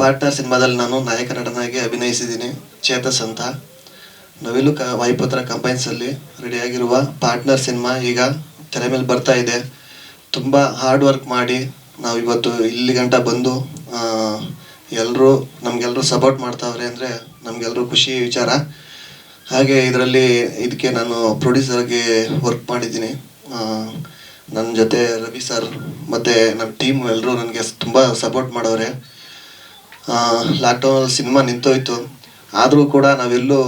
Partner ಸಿನಿಮಾದಲ್ಲಿ ನಾನು ನಾಯಕ ನಟನಾಗಿ ಅಭಿನಯಿಸಿದ್ದೀನಿ. ಚೇತಸ್ ಅಂತ. ನವಿಲು ಕ ವಾಯುಪುತ್ರ ಕಂಪೈನ್ಸಲ್ಲಿ ರೆಡಿಯಾಗಿರುವ ಪಾರ್ಟ್ನರ್ ಸಿನಿಮಾ ಈಗ ತೆರೆ ಮೇಲೆ ಬರ್ತಾ ಇದೆ. ತುಂಬ ಹಾರ್ಡ್ ವರ್ಕ್ ಮಾಡಿ ನಾವು ಇವತ್ತು ಇಲ್ಲಿ ಗಂಟ ಬಂದು ಎಲ್ಲರೂ ನಮಗೆಲ್ಲರೂ ಸಪೋರ್ಟ್ ಮಾಡ್ತಾವ್ರೆ ಅಂದರೆ ನಮಗೆಲ್ಲರೂ ಖುಷಿ ವಿಚಾರ. ಹಾಗೆ ಇದರಲ್ಲಿ ಇದಕ್ಕೆ ನಾನು ಪ್ರೊಡ್ಯೂಸರ್ಗೆ ವರ್ಕ್ ಮಾಡಿದ್ದೀನಿ. ನನ್ನ ಜೊತೆ ರವಿ ಸರ್ ಮತ್ತು ನಮ್ಮ ಟೀಮ್ ಎಲ್ಲರೂ ನನಗೆ ತುಂಬ ಸಪೋರ್ಟ್ ಮಾಡವ್ರೆ. ಲಾಕ್ಡೌನಲ್ಲಿ ಸಿನಿಮಾ ನಿಂತೋಯ್ತು. ಆದರೂ ಕೂಡ ನಾವೆಲ್ಲೂ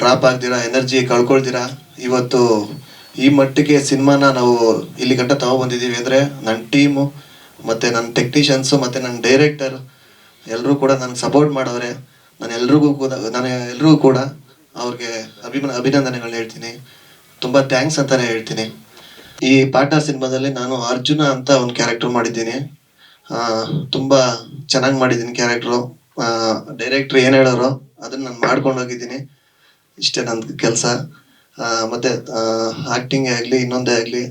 ಡ್ರಾಪ್ ಆಗ್ದಿರ ಎನರ್ಜಿ ಕಳ್ಕೊಳ್ದಿರ, ಇವತ್ತು ಈ ಮಟ್ಟಿಗೆ ಸಿನಿಮಾನ ನಾವು ಇಲ್ಲಿ ಗಂಟ ತಗೊಬಂದಿದ್ದೀವಿ ಅಂದರೆ ನನ್ನ ಟೀಮು ಮತ್ತು ನನ್ನ ಟೆಕ್ನಿಷಿಯನ್ಸು ಮತ್ತು ನನ್ನ ಡೈರೆಕ್ಟರ್ ಎಲ್ಲರೂ ಕೂಡ ನನಗೆ ಸಪೋರ್ಟ್ ಮಾಡವ್ರೆ ನಾನು ಎಲ್ರಿಗೂ ಕೂಡ, ನಾನು ಎಲ್ರಿಗೂ ಕೂಡ ಅವ್ರಿಗೆ ಅಭಿಮ ಅಭಿನಂದನೆಗಳು ಹೇಳ್ತೀನಿ. ತುಂಬ ಥ್ಯಾಂಕ್ಸ್ ಅಂತಲೇ ಹೇಳ್ತೀನಿ. ಈ ಪಾರ್ಟ್ನರ್ ಸಿನಿಮಾದಲ್ಲಿ ನಾನು ಅರ್ಜುನ ಅಂತ ಒಂದು ಕ್ಯಾರೆಕ್ಟರ್ ಮಾಡಿದ್ದೀನಿ. ತುಂಬಾ ಚೆನ್ನಾಗಿ ಮಾಡಿದ್ದೀನಿ ಕ್ಯಾರೆಕ್ಟ್ರು ಡೈರೆಕ್ಟ್ರ್ ಏನು ಹೇಳೋರು ಅದನ್ನ ನಾನು ಮಾಡ್ಕೊಂಡು ಹೋಗಿದ್ದೀನಿ. ಇಷ್ಟೇ ನನ್ನ ಕೆಲಸ. ಮತ್ತೆ ಆಕ್ಟಿಂಗ್ ಆಗಲಿ, ಇನ್ನೊಂದೇ ಆಗಲಿ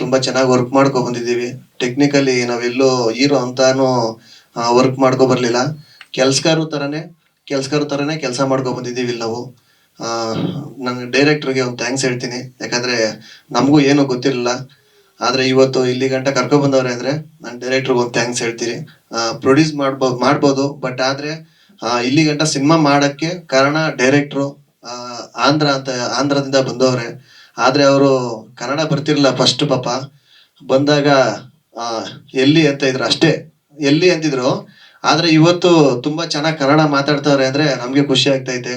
ತುಂಬ ಚೆನ್ನಾಗಿ ವರ್ಕ್ ಮಾಡ್ಕೊ ಬಂದಿದ್ದೀವಿ. ಟೆಕ್ನಿಕಲಿ ನಾವೆಲ್ಲೂ ಹೀರೋ ಅಂತಾನು ವರ್ಕ್ ಮಾಡ್ಕೊ ಬರಲಿಲ್ಲ. ಕೆಲ್ಸಗಾರ ಥರನೇ ಕೆಲ್ಸಗಾರ ಥರನೇ ಕೆಲಸ ಮಾಡ್ಕೊ ಬಂದಿದ್ದೀವಿ ಇಲ್ಲಿ ನಾವು. ನನ್ನ ಡೈರೆಕ್ಟ್ರಿಗೆ ಒಂದು ಥ್ಯಾಂಕ್ಸ್ ಹೇಳ್ತೀನಿ. ಯಾಕಂದ್ರೆ ನಮಗೂ ಏನೂ ಗೊತ್ತಿರಲಿಲ್ಲ. ಆದ್ರೆ ಇವತ್ತು ಇಲ್ಲಿ ಗಂಟ ಕರ್ಕೊ ಬಂದವ್ರೆ ಅಂದ್ರೆ ನಾನು ಡೈರೆಕ್ಟರ್ಗೆ ಒಂದು ಥ್ಯಾಂಕ್ಸ್ ಹೇಳ್ತೀನಿ. ಪ್ರೊಡ್ಯೂಸ್ ಮಾಡ್ಬೋದು ಮಾಡ್ಬೋದು ಬಟ್ ಆದ್ರೆ ಇಲ್ಲಿ ಗಂಟ ಸಿನಿಮಾ ಮಾಡಕ್ಕೆ ಕಾರಣ ಡೈರೆಕ್ಟ್ರು ಆಂಧ್ರ ಅಂತ, ಆಂಧ್ರದಿಂದ ಬಂದವ್ರೆ. ಆದ್ರೆ ಅವರು ಕನ್ನಡ ಬರ್ತಿರಲಿಲ್ಲ ಫಸ್ಟ್ ಪಾಪ. ಬಂದಾಗ ಎಲ್ಲಿ ಅಂತ ಇದ್ರು ಅಷ್ಟೇ. ಎಲ್ಲಿ ಅಂತಿದ್ರು. ಆದ್ರೆ ಇವತ್ತು ತುಂಬಾ ಚೆನ್ನಾಗಿ ಕನ್ನಡ ಮಾತಾಡ್ತಾವ್ರೆ ಅಂದ್ರೆ ನಮ್ಗೆ ಖುಷಿ ಆಗ್ತೈತೆ.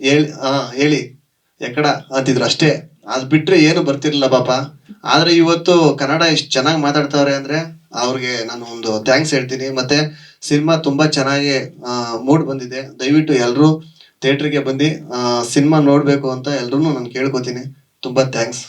ಹೇಳಿ ಹಾ ಹೇಳಿ, ಎಕ್ಕಡ ಅಂತಿದ್ರು ಅಷ್ಟೇ. ಅದು ಬಿಟ್ಟರೆ ಏನು ಬರ್ತಿರಲಿಲ್ಲ ಪಾಪ. ಆದ್ರೆ ಇವತ್ತು ಕನ್ನಡ ಇಷ್ಟು ಚೆನ್ನಾಗಿ ಮಾತಾಡ್ತಾವ್ರೆ ಅಂದ್ರೆ ಅವ್ರಿಗೆ ನಾನು ಒಂದು ಥ್ಯಾಂಕ್ಸ್ ಹೇಳ್ತೀನಿ. ಮತ್ತೆ ಸಿನಿಮಾ ತುಂಬಾ ಚೆನ್ನಾಗಿ ಮೂಡ್ ಬಂದಿದೆ. ದಯವಿಟ್ಟು ಎಲ್ಲರೂ ಥಿಯೇಟ್ರಿಗೆ ಬಂದು ಸಿನಿಮಾ ನೋಡಬೇಕು ಅಂತ ಎಲ್ರು ನಾನು ಕೇಳ್ಕೊತೀನಿ. ತುಂಬಾ ಥ್ಯಾಂಕ್ಸ್